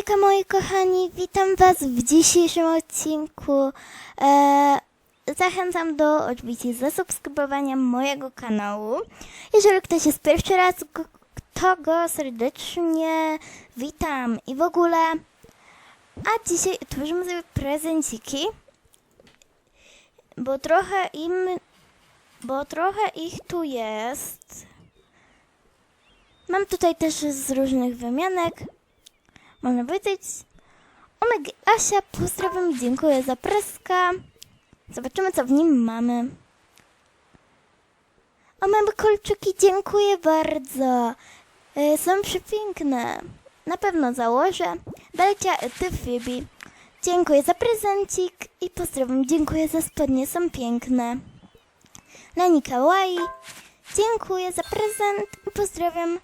Hejka moi kochani, witam was w dzisiejszym odcinku. E, zachęcam do oczywiście zasubskrybowania mojego kanału. Jeżeli ktoś jest pierwszy raz, to go serdecznie witam i w ogóle. A dzisiaj otworzymy sobie prezenciki, bo trochę im, bo trochę ich tu jest. Mam tutaj też z różnych wymianek. Można powiedzieć. Omega Asia, pozdrawiam, dziękuję za preska. Zobaczymy, co w nim mamy. O, mamy kolczyki, dziękuję bardzo. E, Są przepiękne. Na pewno założę. Belcia, ty Phoebe. Dziękuję za prezencik i pozdrawiam, dziękuję za spodnie, są piękne. Leni Kawaii, dziękuję za prezent i pozdrawiam.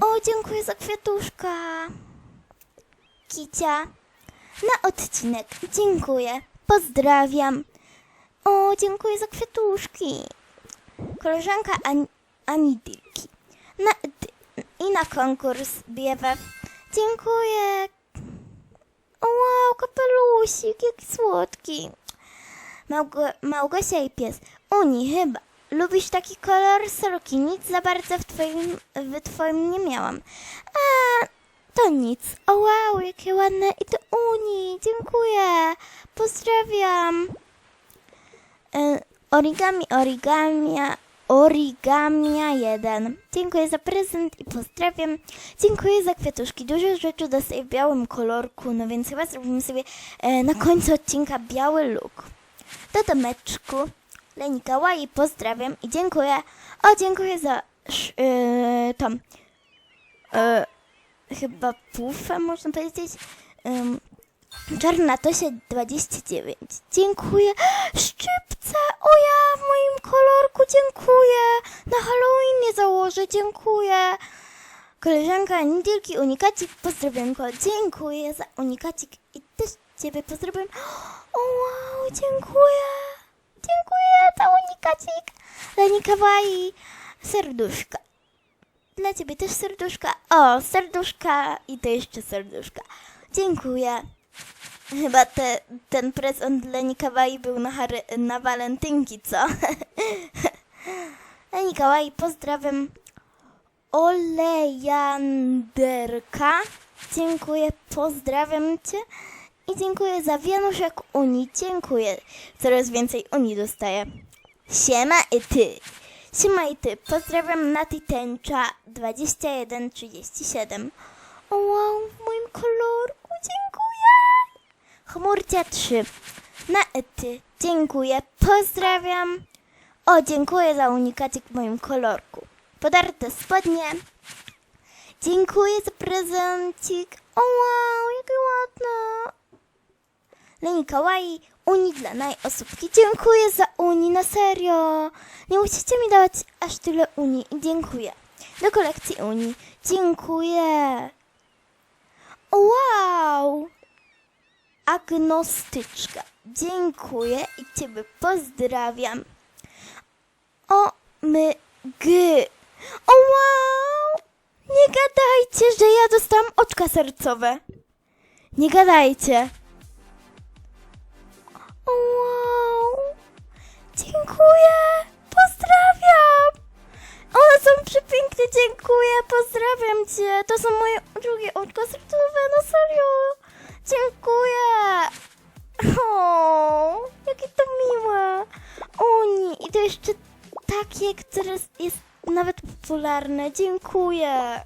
O, dziękuję za kwiatuszka. Kicia. Na odcinek. Dziękuję. Pozdrawiam. O, dziękuję za kwiatuszki. Koleżanka An Anidylki. Na, d- I na konkurs BFF. Dziękuję. O, wow, kapelusik, jaki słodki. Małgo Małgosia i pies. Uni, chyba. Lubisz taki kolor sroki? Nic za bardzo w twoim, w twoim nie miałam. A, to nic. O wow, jakie ładne. I to Uni. Dziękuję. Pozdrawiam. E, origami, origamia, origamia 1. Dziękuję za prezent i pozdrawiam. Dziękuję za kwiatuszki. Dużo rzeczy dostaję w białym kolorku, no więc chyba zrobimy sobie e, na końcu odcinka biały look. Do domeczku. Leni Kawaii, pozdrawiam i dziękuję. O, dziękuję za sz, tą e, chyba pufę, można powiedzieć. Um, Czarna Tosia 29. Dziękuję. Szczypce! O ja w moim kolorku, dziękuję. Na Halloween nie założę, dziękuję. Koleżanka Nidilki Unikacik, pozdrowionko. Dziękuję za Unikacik i też Ciebie pozdrawiam. O wow, dziękuję. Dziękuję za Unikacik. Leni Kawaii, serduszka. Dla Ciebie też serduszka. O, serduszka i to jeszcze serduszka. Dziękuję. Chyba te, ten prezent Leni Kawaii był na, Harry, na walentynki, co? Leni Kawaii, pozdrawiam. Olejanderka. Dziękuję, pozdrawiam Cię. I dziękuję za wianuszek Uni. Dziękuję. Coraz więcej Uni dostaję. Siema i Ty. Ty. Pozdrawiam Nati Tęcza 2137. O wow, w moim kolorku. Dziękuję. Chmurcia 3. Na ety. Dziękuję. Pozdrawiam. O, dziękuję za unikacik w moim kolorku. Podarte spodnie. Dziękuję za prezencik. O wow. Leni Kawaii, Uni dla najosóbki. Dziękuję za Uni, na serio. Nie musicie mi dawać aż tyle Uni dziękuję. Do kolekcji Uni. Dziękuję. Wow. Agnostyczka. Dziękuję i Ciebie pozdrawiam. O, my, g. O, wow. Nie gadajcie, że ja dostałam oczka sercowe. Nie gadajcie. Wow. Dziękuję. Pozdrawiam. One są przepiękne, dziękuję. Pozdrawiam cię. To są moje drugie oczka sercowe, no serio. Dziękuję. O, jakie to miłe. Oni. I to jeszcze takie, które jest nawet popularne. Dziękuję.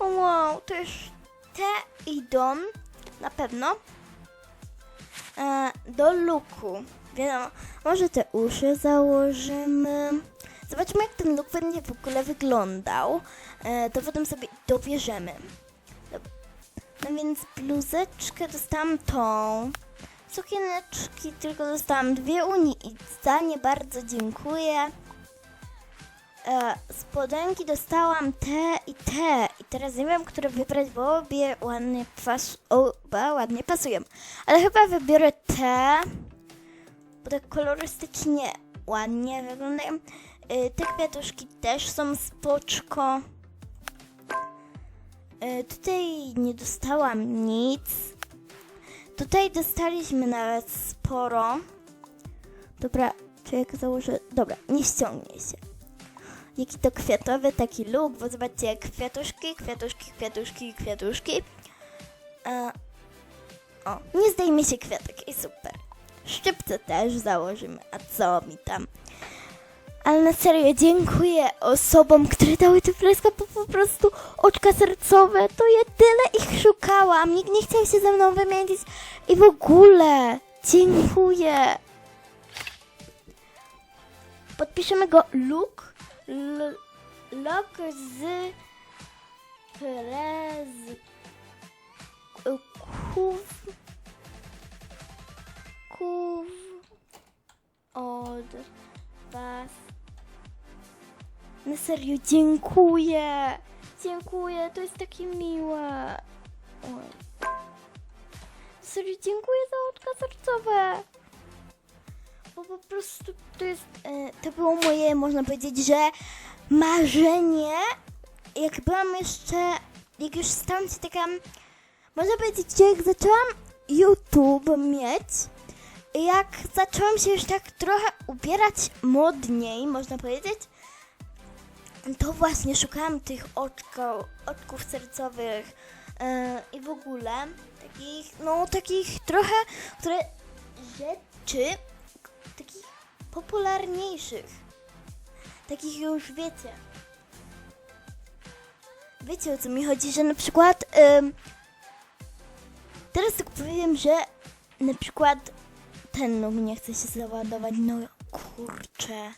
Wow, to już te idą na pewno e, do luku. Wiadomo, może te uszy założymy. Zobaczmy, jak ten luk będzie w ogóle wyglądał. E, to potem sobie dobierzemy. Dob- No więc bluzeczkę dostałam tą. Sukieneczki tylko dostałam dwie uni i za nie bardzo dziękuję. E, spodenki dostałam te i te. I teraz nie wiem, które wybrać, bo obie ładnie, pas oba ładnie pasują. Ale chyba wybiorę te, bo tak kolorystycznie ładnie wyglądają. E, te kwiatuszki też są spoczko. E, tutaj nie dostałam nic. Tutaj dostaliśmy nawet sporo. Dobra, czy jak założę... Dobra, nie ściągnie się. Jaki to kwiatowy taki look, bo zobaczcie, kwiatuszki, kwiatuszki, kwiatuszki, kwiatuszki. E, o, nie zdejmie się kwiatek i super. Szczypce też założymy, a co mi tam. Ale na serio, dziękuję osobom, które dały te freska po prostu oczka sercowe. To ja tyle ich szukałam. Nikt nie chciał się ze mną wymienić. I w ogóle, dziękuję. Podpiszemy go Luke. L- Luke z Prez... Kuw... Kuw... Od was. Na serio, dziękuję. Dziękuję, to jest takie miłe. Oj. Serio, dziękuję za oczka sercowe. Bo po prostu to jest, e, to było moje, można powiedzieć, że marzenie. Jak byłam jeszcze, jak już stałam się taka, można powiedzieć, że jak zaczęłam YouTube mieć, jak zaczęłam się już tak trochę ubierać modniej, można powiedzieć, to właśnie szukałam tych oczko, oczków sercowych e, i w ogóle takich, no takich trochę, które rzeczy popularniejszych. Takich już wiecie. Wiecie o co mi chodzi, że na przykład em, teraz tak powiem, że na przykład ten nóg nie chce się załadować, no kurczę.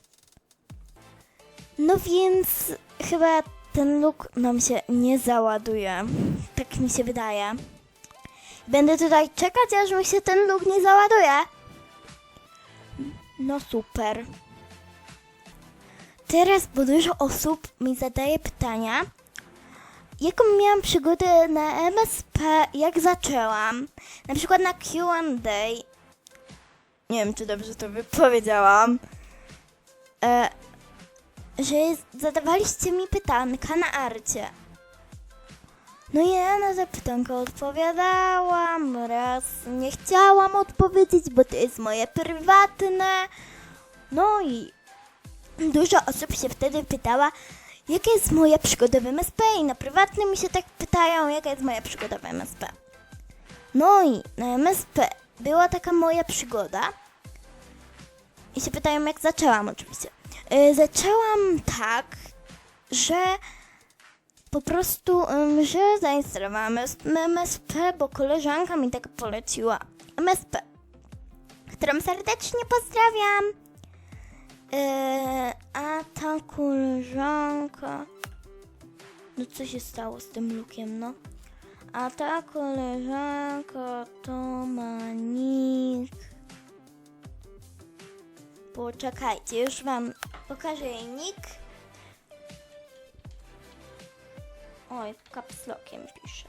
No więc chyba ten look nam się nie załaduje. Tak mi się wydaje. Będę tutaj czekać, aż mi się ten look nie załaduje. No super. Teraz, bo dużo osób mi zadaje pytania, jaką miałam przygodę na MSP, jak zaczęłam. Na przykład na Q&A. Nie wiem, czy dobrze to wypowiedziałam. E, że zadawaliście mi pytanka na arcie. No ja na te pytanka odpowiadałam, raz nie chciałam odpowiedzieć, bo to jest moje prywatne. No i dużo osób się wtedy pytała, jaka jest moja przygoda w MSP i na prywatnym mi się tak pytają, jaka jest moja przygoda w MSP. No i na MSP była taka moja przygoda i się pytają, jak zaczęłam oczywiście. Yy, zaczęłam tak, że po prostu, ym, że zainstalowałam MSP, bo koleżanka mi tak poleciła. MSP, którą serdecznie pozdrawiam. Yy, a ta koleżanka... No co się stało z tym lukiem, no? A ta koleżanka to ma nick... Poczekajcie, już wam pokażę jej nick. Oj, kapslokiem pisze.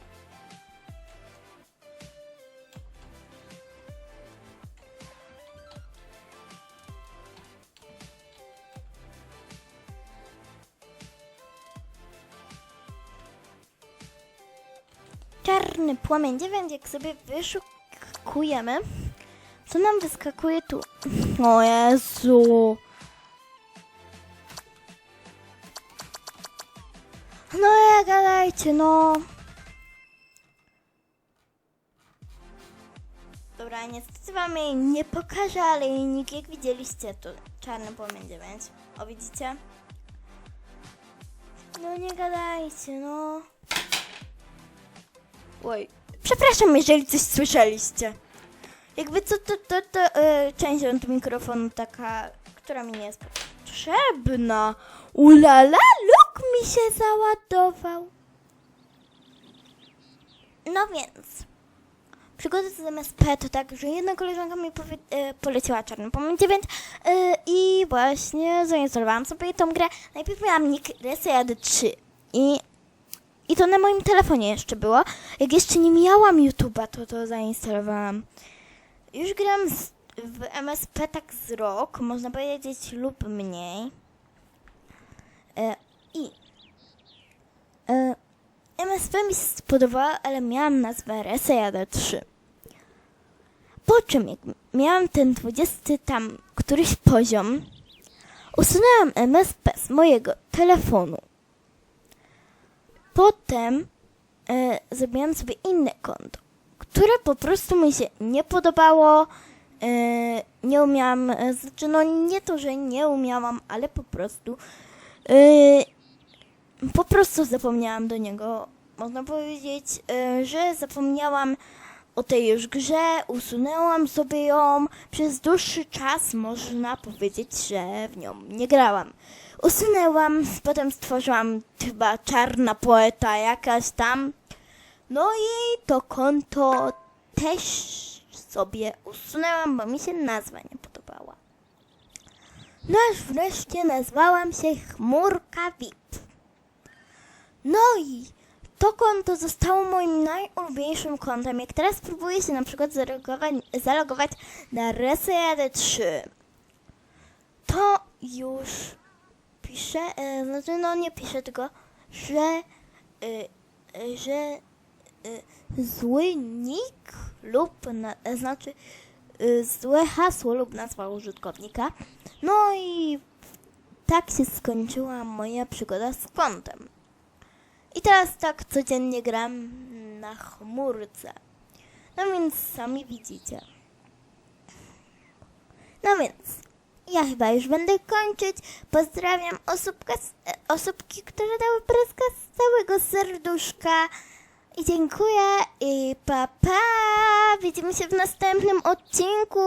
Czarny płomień 9, jak sobie wyszukujemy, co nam wyskakuje tu? O Jezu. No ja gadajcie, no. Dobra, niestety wam jej nie pokażę, ale jej nick jak widzieliście to czarny płomień 9. O widzicie? No nie gadajcie, no. Oj, przepraszam, jeżeli coś słyszeliście. Jakby co, to, to, to e, część od mikrofonu taka, która mi nie jest potrzebna. Ulala, luk mi się załadował. No więc, przygody z MSP to tak, że jedna koleżanka mi powie, e, poleciła czarny 9 e, i właśnie zainstalowałam sobie tą grę. Najpierw miałam nick Resejady 3 i i to na moim telefonie jeszcze było. Jak jeszcze nie miałam YouTube'a, to to zainstalowałam. Już gram z, w MSP tak z rok, można powiedzieć, lub mniej. E, I e, MSP mi się spodobała, ale miałam nazwę Resejada 3. Po czym, jak miałam ten 20 tam któryś poziom, usunęłam MSP z mojego telefonu. Potem e, zrobiłam sobie inne konto, które po prostu mi się nie podobało. E, nie umiałam, e, znaczy no nie to, że nie umiałam, ale po prostu e, po prostu zapomniałam do niego. Można powiedzieć, e, że zapomniałam o tej już grze, usunęłam sobie ją. Przez dłuższy czas można powiedzieć, że w nią nie grałam. Usunęłam, potem stworzyłam chyba czarna poeta jakaś tam. No i to konto też sobie usunęłam, bo mi się nazwa nie podobała. No aż wreszcie nazwałam się Chmurka VIP. No i to konto zostało moim najulubieńszym kontem. Jak teraz próbuję się na przykład zalogować, zalogować na Resejady 3, to już piszę, e, znaczy no nie piszę, tylko że, e, że e, zły nick lub, na, e, znaczy e, złe hasło lub nazwa użytkownika. No i tak się skończyła moja przygoda z kontem. I teraz tak codziennie gram na chmurce. No więc sami widzicie. No więc ja chyba już będę kończyć. Pozdrawiam osóbka, e, osóbki, które dały preska z całego serduszka. I dziękuję i pa pa. Widzimy się w następnym odcinku.